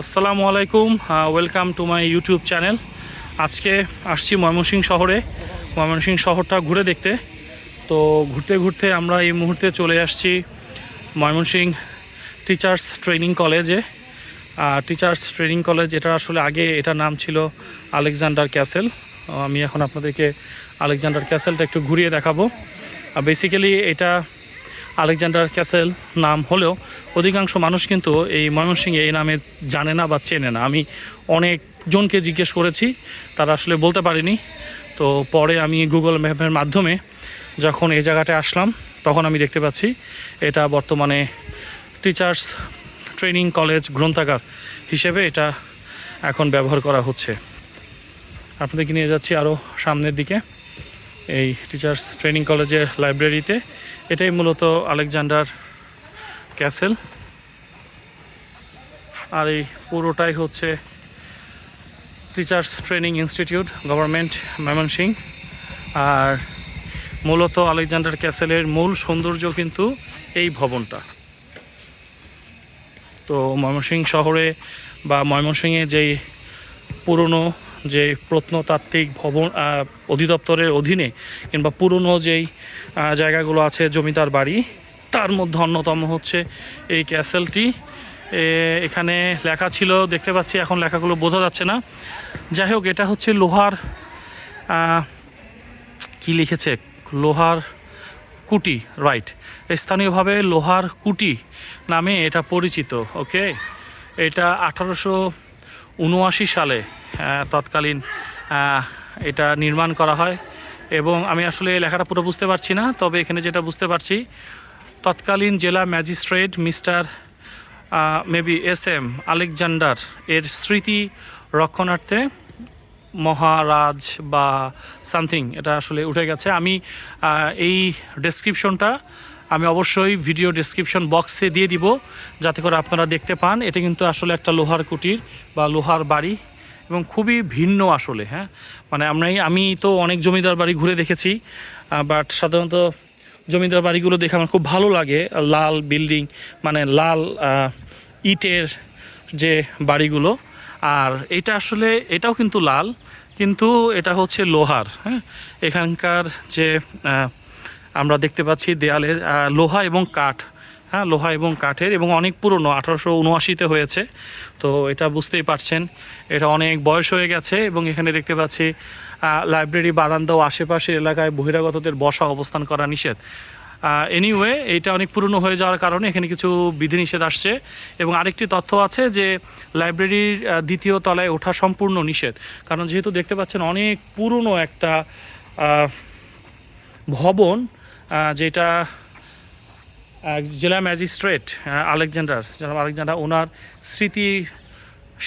আসসালামু আলাইকুম welcome to my YouTube channel আজকে আসছি ময়মনসিংহ শহরে। ময়মনসিংহ শহরটা ঘুরে দেখতে। তো ঘুরতে ঘুরতে আমরা এই মুহূর্তে চলে আসছি ময়মনসিংহ টিচার্স ট্রেনিং কলেজে টিচার্স ট্রেনিং কলেজ এটা আসলে আগে এটার নাম ছিল আলেকজান্ডার ক্যাসেল। আমি এখন আপনাদেরকে আলেকজান্ডার ক্যাসেলটা একটু ঘুরিয়ে দেখাবো। বেসিক্যালি এটা আলেকজান্ডার ক্যাসেল নাম হলেও অধিকাংশ মানুষ কিন্তু এই ময়মনসিংহে এই নামে জানে না বা চেনে না। আমি অনেকজনকে জিজ্ঞেস করেছি, তারা আসলে বলতে পারেনি। তো পরে আমি গুগল ম্যাপের মাধ্যমে যখন এই জায়গাটায় আসলাম, তখন আমি দেখতে পাচ্ছি, এটা বর্তমানে টিচার্স ট্রেনিং কলেজ গ্রন্থাগার হিসেবে এটা এখন ব্যবহার করা হচ্ছে। আপনাদেরকে নিয়ে যাচ্ছি আরও সামনের দিকে? এই টিচার্স ট্রেনিং কলেজের লাইব্রেরিতে এটাই মূলত আলেকজান্ডার ক্যাসেল। আর এই পুরোটাই হচ্ছে teachers training institute government Mymensingh আর মূলত আলেকজান্ডার ক্যাসেলের মূল সৌন্দর্য কিন্তু এই ভবনটা। তো ময়মনসিংহ শহরে বা ময়মনসিংহে যেই পুরনো যে প্রত্নতাত্ত্বিক ভবন অধিদপ্তরের অধীনে কিংবা পুরনো যেই জায়গাগুলো আছে জমিদার বাড়ি, তার মধ্যে অন্যতম হচ্ছে এই ক্যাসেলটি। এখানে লেখা ছিল, দেখতে পাচ্ছি এখন লেখাগুলো বোঝা যাচ্ছে না। যাই হোক, এটা হচ্ছে লোহার কি লিখেছে? লোহার কুটি রাইট স্থানীয়ভাবে লোহার কুটি নামে এটা পরিচিত ওকে এটা আঠারোশো উনআশি সালে তৎকালীন এটা নির্মাণ করা হয়। এবং আমি আসলে এই লেখাটা পুরো বুঝতে পারছি না, তবে এখানে যেটা বুঝতে পারছি, তৎকালীন জেলা magistrate mister maybe S M Alexander এর স্মৃতি রক্ষণার্থে মহারাজ বা সামথিং, এটা আসলে উঠে গেছে। আমি এই ডেসক্রিপশনটা আমি অবশ্যই ভিডিও ডেসক্রিপশন বক্সে দিয়ে দিব, যাতে করে আপনারা দেখতে পান। এটা কিন্তু আসলে একটা লোহার কুটির বা লোহার বাড়ি এবং খুবই ভিন্ন আসলে হ্যাঁ? মানে আমরা আমি তো অনেক জমিদার বাড়ি ঘুরে দেখেছি বাট সাধারণত জমিদার বাড়িগুলো দেখে আমার খুব ভালো লাগে। লাল বিল্ডিং মানে লাল ইটের যে বাড়িগুলো। আর এটা আসলে এটাও কিন্তু লাল, কিন্তু এটা হচ্ছে লোহার হ্যাঁ? এখানকার যে আমরা দেখতে পাচ্ছি দেয়ালে লোহা এবং কাঠ। হ্যাঁ লোহা এবং কাঠের এবং অনেক পুরনো, আঠারোশো উনআশিতে হয়েছে। তো এটা বুঝতেই পারছেন, এটা অনেক বয়স হয়ে গেছে এবং এখানে দেখতে পাচ্ছি লাইব্রেরি বারান্দা ও আশেপাশের এলাকায় বহিরাগতদের বসা অবস্থান করা নিষেধ। এনিওয়ে এইটা অনেক পুরনো হয়ে যাওয়ার কারণে এখানে কিছু বিধিনিষেধ আসছে এবং আরেকটি তথ্য আছে যে লাইব্রেরির দ্বিতীয় তলায় ওঠা সম্পূর্ণ নিষেধ। কারণ যেহেতু দেখতে পাচ্ছেন অনেক পুরনো একটা ভবন যেটা জেলা ম্যাজিস্ট্রেট আলেকজান্ডার, জনাব আলেকজান্ডার, ওনার স্মৃতি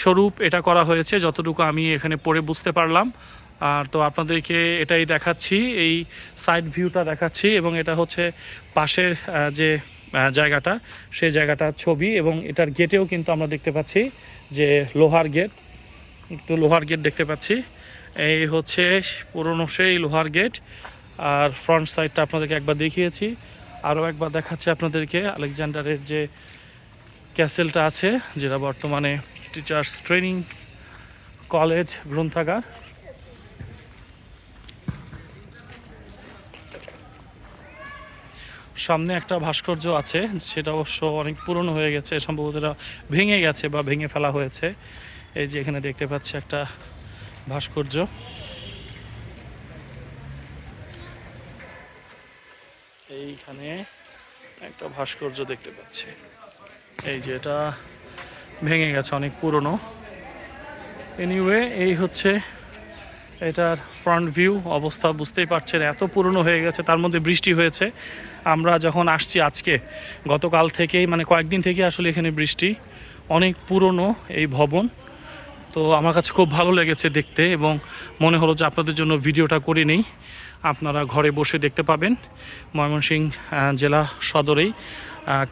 স্বরূপ এটা করা হয়েছে, যতটুকু আমি এখানে পড়ে বুঝতে পারলাম। আর তো আপনাদেরকে এটাই দেখাচ্ছি, এই সাইড ভিউটা দেখাচ্ছি, এবং এটা হচ্ছে পাশের যে জায়গাটা, সেই জায়গাটার ছবি, এবং এটার গেটেও কিন্তু আমরা দেখতে পাচ্ছি যে লোহার গেট একটু লোহার গেট দেখতে পাচ্ছি। এই হচ্ছে পুরনো সেই লোহার গেট আর ফ্রন্ট সাইডটা আপনাদেরকে একবার দেখিয়েছি। আরও একবার দেখাচ্ছি আপনাদেরকে আলেকজান্ডারের যে ক্যাসেলটা আছে, যেটা বর্তমানে টিচার্স ট্রেনিং কলেজ গ্রন্থাগার। সামনে একটা ভাস্কর্য আছে, সেটা অবশ্য অনেক পুরনো হয়ে গেছে, সম্ভবত ভেঙে গেছে বা ভেঙে ফেলা হয়েছে। এই যে এখানে দেখতে পাচ্ছি একটা ভাস্কর্য। এইখানে একটা ভাস্কর্য দেখতে পাচ্ছি। এই যে এটা ভেঙে গেছে অনেক পুরনো। এনিওয়ে এই হচ্ছে এটার ফ্রন্ট ভিউ অবস্থা, বুঝতেই পারছেন, এত পুরনো হয়ে গেছে, তার মধ্যে বৃষ্টি হয়েছে। আমরা যখন আসছি আজকে, গতকাল থেকেই মানে কয়েকদিন থেকে আসলে এখানে বৃষ্টি, অনেক পুরনো এই ভবন। তো আমার কাছে খুব ভালো লেগেছে দেখতে এবং মনে হলো যে আপনাদের জন্য ভিডিওটা করে নেই। আপনারা ঘরে বসে দেখতে পাবেন। ময়মনসিংহ জেলা সদরেই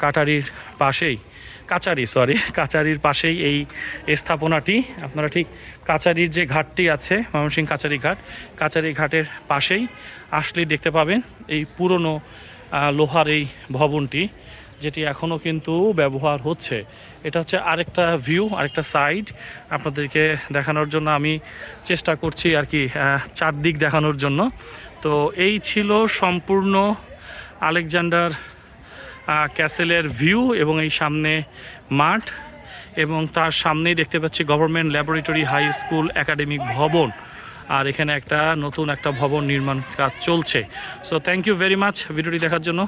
কাটারির পাশেই, কাচারি সরি কাচারির পাশেই এই স্থাপনাটি। আপনারা ঠিক কাচারির যে ঘাটটি আছে, ময়মনসিংহ কাচারি ঘাট, কাচারি ঘাটের পাশেই আসলেই দেখতে পাবেন এই পুরনো লোহার এই ভবনটি, যেটি এখনও কিন্তু ব্যবহার হচ্ছে। এটা হচ্ছে আরেকটা ভিউ আরেকটা সাইড আপনাদেরকে দেখানোর জন্য আমি চেষ্টা করছি আর কি চারদিক দেখানোর জন্য। তো এই ছিল সম্পূর্ণ আলেকজান্ডার ক্যাসেলের ভিউ এবং এই সামনে মাঠ এবং তার সামনেই দেখতে পাচ্ছি government laboratory high school academic ভবন। আর এখানে একটা নতুন একটা ভবন নির্মাণ কাজ চলছে। So thank you very much ভিডিওটি দেখার জন্য।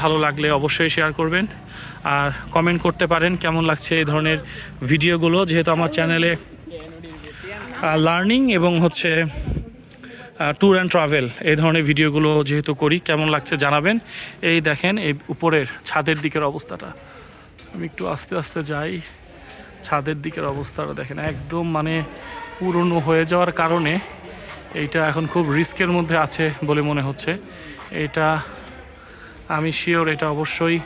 ভালো লাগলে অবশ্যই শেয়ার করবেন। আর কমেন্ট করতে পারেন কেমন লাগছে এই ধরনের ভিডিওগুলো, যেহেতু আমার চ্যানেলে লার্নিং এবং হচ্ছে ট্যুর অ্যান্ড ট্রাভেল এই ধরনের ভিডিওগুলো যেহেতু করি, কেমন লাগছে জানাবেন। এই দেখেন, এই উপরের ছাদের দিকের অবস্থাটা। আমি একটু আস্তে আস্তে যাই, ছাদের দিকের অবস্থাটা দেখেন, একদম মানে পুরনো হয়ে যাওয়ার কারণে এইটা এখন খুব রিস্কের মধ্যে আছে বলে মনে হচ্ছে। এটা আমি শিওর এটা অবশ্যই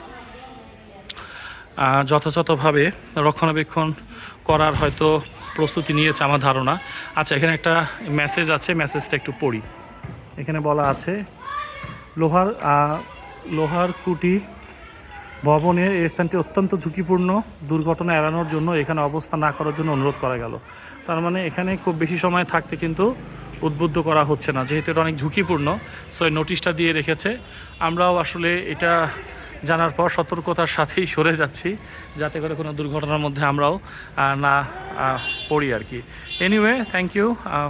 যথাযথভাবে রক্ষণাবেক্ষণ করার হয়তো প্রস্তুতি নিয়েছে আমার ধারণা। আচ্ছা এখানে একটা মেসেজ আছে মেসেজটা একটু পড়ি। এখানে বলা আছে, লোহার লোহার কুটি ভবনের এই স্থানটি অত্যন্ত ঝুঁকিপূর্ণ, দুর্ঘটনা এড়ানোর জন্য এখানে অবস্থান না করার জন্য অনুরোধ করা গেল। তার মানে এখানে খুব বেশি সময় থাকতে কিন্তু উদ্বুদ্ধ করা হচ্ছে না, যেহেতু এটা অনেক ঝুঁকিপূর্ণ সো নোটিশটা দিয়ে রেখেছে। আমরাও আসলে এটা জানার পর সতর্কতার সাথেই সরে যাচ্ছি, যাতে করে কোনো দুর্ঘটনার মধ্যে আমরাও না পড়ি আর কি। Anyway thank you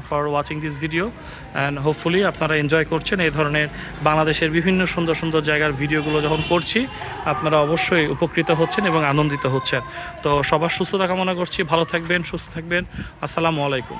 for watching this video and hopefully আপনারা এনজয় করছেন এই ধরনের বাংলাদেশের বিভিন্ন সুন্দর সুন্দর জায়গার ভিডিওগুলো যখন করছি, আপনারা অবশ্যই উপকৃত হচ্ছেন এবং আনন্দিত হচ্ছেন। তো সবার সুস্থতা কামনা করছি, ভালো থাকবেন, সুস্থ থাকবেন, আসসালামু আলাইকুম।